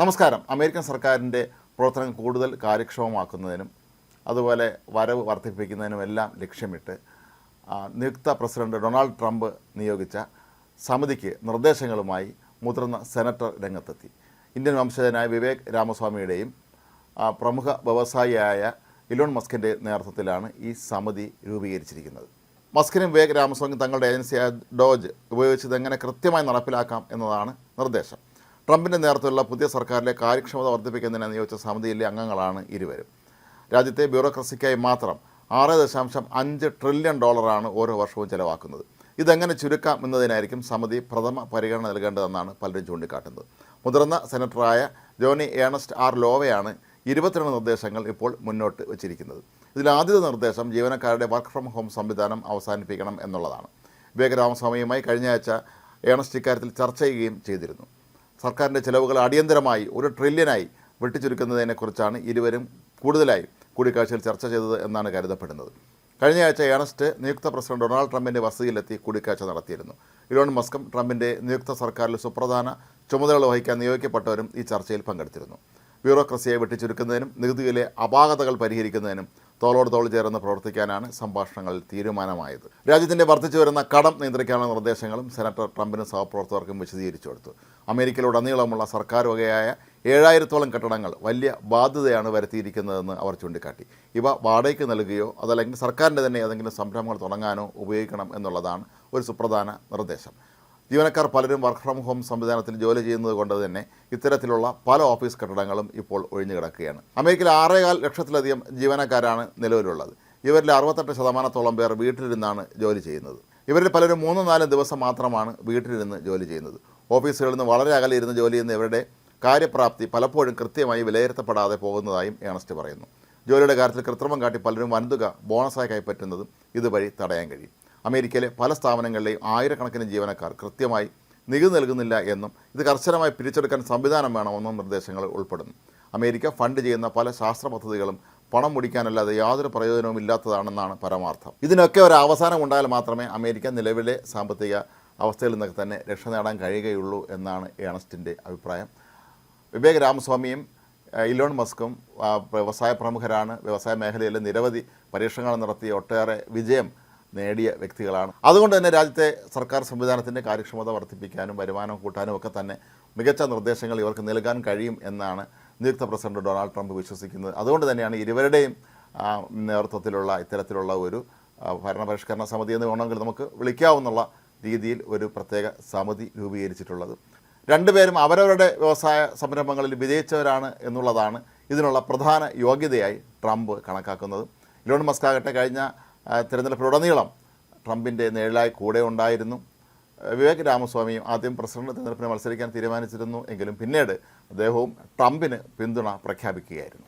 നമസ്കാരം. അമേരിക്കൻ സർക്കാരിന്റെ പ്രവർത്തനം കൂടുതൽ കാര്യക്ഷമമാക്കുന്നതിനും അതുപോലെ വരവ് വർദ്ധിപ്പിക്കുന്നതിനും എല്ലാം ലക്ഷ്യമിട്ട് നിയുക്ത പ്രസിഡന്റ് ഡൊണാൾഡ് ട്രംപ് നിയോഗിച്ച സമിതിക്ക് നിർദ്ദേശങ്ങളുമായി മുതിർന്ന സെനറ്റർ രംഗത്തെത്തി. ഇന്ത്യൻ വംശജനായ വിവേക് രാമസ്വാമിയുടെയും പ്രമുഖ വ്യവസായിയായ ഇലോൺ മസ്കിന്റെ നേതൃത്വത്തിലാണ് ഈ സമിതി രൂപീകരിച്ചിരിക്കുന്നത്. മസ്കിനും വിവേക് രാമസ്വാമിയും തങ്ങളുടെ ഏജൻസിയായ ഡോജ് ഉപയോഗിച്ചത് എങ്ങനെ കൃത്യമായി നടപ്പിലാക്കാം എന്നതാണ് നിർദ്ദേശം. ട്രംപിന്റെ നേതൃത്വത്തിലുള്ള പുതിയ സർക്കാരിലെ കാര്യക്ഷമത വർദ്ധിപ്പിക്കുന്നതിന് നിയോഗിച്ച സമിതിയിലെ അംഗങ്ങളാണ് ഇരുവരും. രാജ്യത്തെ ബ്യൂറോക്രസിക്കായി മാത്രം ആറ് ദശാംശം അഞ്ച് ട്രില്യൺ ഡോളറാണ് ഓരോ വർഷവും ചെലവാക്കുന്നത്. ഇതെങ്ങനെ ചുരുക്കാം എന്നതിനായിരിക്കും സമിതി പ്രഥമ പരിഗണന നൽകേണ്ടതെന്നാണ് പലരും ചൂണ്ടിക്കാട്ടുന്നത്. മുതിർന്ന സെനറ്ററായ ജോണി ഏണസ്റ്റ് ആർ ലോവയാണ് ഇരുപത്തിരണ്ട് നിർദ്ദേശങ്ങൾ ഇപ്പോൾ മുന്നോട്ട് വച്ചിരിക്കുന്നത്. ഇതിൽ ആദ്യത്തെ നിർദ്ദേശം ജീവനക്കാരുടെ വർക്ക് ഫ്രം ഹോം സംവിധാനം അവസാനിപ്പിക്കണം എന്നുള്ളതാണ്. വിവേക് രാമസ്വാമിയുമായി കഴിഞ്ഞ ആഴ്ച ഏണസ്റ്റ് ഇക്കാര്യത്തിൽ ചർച്ച ചെയ്യുകയും ചെയ്തിരുന്നു. സർക്കാരിന്റെ ചിലവുകൾ അടിയന്തരമായി ഒരു ട്രില്യനായി വെട്ടിച്ചുരുക്കുന്നതിനെക്കുറിച്ചാണ് ഇരുവരും കൂടുതലായി കൂടിക്കാഴ്ചയിൽ ചർച്ച ചെയ്തത് എന്നാണ് കരുതപ്പെടുന്നത്. കഴിഞ്ഞയാഴ്ച ഏണസ്റ്റ് നിയുക്ത പ്രസിഡന്റ് ഡൊണാൾഡ് ട്രംപിന്റെ വസതിയിലെത്തി കൂടിക്കാഴ്ച നടത്തിയിരുന്നു. ഇലോൺ മസ്കും ട്രംപിന്റെ നിയുക്ത സർക്കാരിൽ സുപ്രധാന ചുമതലകൾ വഹിക്കാൻ നിയോഗിക്കപ്പെട്ടവരും ഈ ചർച്ചയിൽ പങ്കെടുത്തിരുന്നു. ബ്യൂറോക്രസിയെ വെട്ടിച്ചുരുക്കുന്നതിനും നികുതിയിലെ അപാകതകൾ പരിഹരിക്കുന്നതിനും തോളോട് തോൾ ചേർന്ന് പ്രവർത്തിക്കാനാണ് സംഭാഷണങ്ങൾ തീരുമാനമായത്. രാജ്യത്തിന്റെ വർദ്ധിച്ചു വരുന്ന കടം നിയന്ത്രിക്കാനുള്ള നിർദ്ദേശങ്ങളും സെനറ്റർ ട്രംപിനും സഹപ്രവർത്തകർക്കും വിശദീകരിച്ചു കൊടുത്തു. അമേരിക്കയിലുടനീളമുള്ള സർക്കാർ വകയായ ഏഴായിരത്തോളം കെട്ടിടങ്ങൾ വലിയ ബാധ്യതയാണ് വരുത്തിയിരിക്കുന്നതെന്ന് അവർ ചൂണ്ടിക്കാട്ടി. ഇവ വാടകയ്ക്ക് നൽകുകയോ അതല്ലെങ്കിൽ സർക്കാരിന്റെ തന്നെ ഏതെങ്കിലും സംരംഭങ്ങൾ തുടങ്ങാനോ ഉപയോഗിക്കണം എന്നുള്ളതാണ് ഒരു സുപ്രധാന നിർദ്ദേശം. ജീവനക്കാർ പലരും വർക്ക് ഫ്രം ഹോം സംവിധാനത്തിൽ ജോലി ചെയ്യുന്നത് കൊണ്ട് തന്നെ ഇത്തരത്തിലുള്ള പല ഓഫീസ് കെട്ടിടങ്ങളും ഇപ്പോൾ ഒഴിഞ്ഞു കിടക്കുകയാണ്. അമേരിക്കയിൽ ആറേകാൽ ലക്ഷത്തിലധികം ജീവനക്കാരാണ് നിലവിലുള്ളത്. ഇവരിൽ അറുപത്തെട്ട് ശതമാനത്തോളം പേർ വീട്ടിലിരുന്നാണ് ജോലി ചെയ്യുന്നത്. ഇവരിൽ പലരും മൂന്നും നാലും ദിവസം മാത്രമാണ് വീട്ടിലിരുന്ന് ജോലി ചെയ്യുന്നത്. ഓഫീസുകളിൽ നിന്ന് വളരെ അകലെ ഇരുന്ന് ജോലി ചെയ്യുന്ന ഇവരുടെ കാര്യപ്രാപ്തി പലപ്പോഴും കൃത്യമായി വിലയിരുത്തപ്പെടാതെ പോകുന്നതായും ഏണസ്റ്റ് പറയുന്നു. ജോലിയുടെ കാര്യത്തിൽ കൃത്രിമം കാട്ടി പലരും വൻതുക ബോണസായി കൈപ്പറ്റുന്നതും ഇതുവഴി തടയാൻ കഴിയും. അമേരിക്കയിലെ പല സ്ഥാപനങ്ങളിലെയും ആയിരക്കണക്കിന് ജീവനക്കാർ കൃത്യമായി നികുതി നൽകുന്നില്ല എന്നും ഇത് കർശനമായി പിരിച്ചെടുക്കാൻ സംവിധാനം വേണമെന്നും നിർദ്ദേശങ്ങൾ ഉൾപ്പെടുന്നു. അമേരിക്ക ഫണ്ട് ചെയ്യുന്ന പല ശാസ്ത്ര പദ്ധതികളും പണം മുടിക്കാനല്ലാതെ യാതൊരു പ്രയോജനവും ഇല്ലാത്തതാണെന്നാണ് പരമാർത്ഥം. ഇതിനൊക്കെ ഒരു അവസാനം ഉണ്ടായാൽ മാത്രമേ അമേരിക്ക നിലവിലെ സാമ്പത്തിക അവസ്ഥയിൽ നിന്നൊക്കെ തന്നെ രക്ഷ നേടാൻ കഴിയുകയുള്ളൂ എന്നാണ് ഏണസ്റ്റിന്റെ അഭിപ്രായം. വിവേക് രാമസ്വാമിയും ഇലോൺ മസ്കും വ്യവസായ പ്രമുഖരാണ്. വ്യവസായ മേഖലയിലെ നിരവധി പരീക്ഷണങ്ങൾ നടത്തി. ഒട്ടേറെ വിജയം നേടിയ വ്യക്തികളാണ്. അതുകൊണ്ട് തന്നെ രാജ്യത്തെ സർക്കാർ സംവിധാനത്തിന്റെ കാര്യക്ഷമത വർദ്ധിപ്പിക്കാനും വരുമാനം കൂട്ടാനും ഒക്കെ തന്നെ മികച്ച നിർദ്ദേശങ്ങൾ ഇവർക്ക് നൽകാൻ കഴിയും എന്നാണ് നിയുക്ത പ്രസിഡന്റ് ഡൊണാൾഡ് ട്രംപ് വിശ്വസിക്കുന്നത്. അതുകൊണ്ട് തന്നെയാണ് ഇരുവരുടെയും നേതൃത്വത്തിലുള്ള ഇത്തരത്തിലുള്ള ഒരു ഭരണപരിഷ്കരണ സമിതി എന്ന് വേണമെങ്കിൽ നമുക്ക് വിളിക്കാവുന്നുള്ള രീതിയിൽ ഒരു പ്രത്യേക സമിതി രൂപീകരിച്ചിട്ടുള്ളത്. രണ്ടുപേരും അവരവരുടെ വ്യവസായ സംരംഭങ്ങളിൽ വിജയിച്ചവരാണ് എന്നുള്ളതാണ് ഇതിനുള്ള പ്രധാന യോഗ്യതയായി ട്രംപ് കണക്കാക്കുന്നത്. ഇലോൺ മസ്ക് ആകട്ടെ കഴിഞ്ഞ തിരഞ്ഞെടുപ്പിലുടനീളം ട്രംപിന്റെ നേഴിലായി കൂടെ ഉണ്ടായിരുന്നു. വിവേക് രാമസ്വാമിയും ആദ്യം പ്രസിഡന്റ് തിരഞ്ഞെടുപ്പിന് മത്സരിക്കാൻ തീരുമാനിച്ചിരുന്നു. എങ്കിലും പിന്നീട് അദ്ദേഹവും ട്രംപിന് പിന്തുണ പ്രഖ്യാപിക്കുകയായിരുന്നു.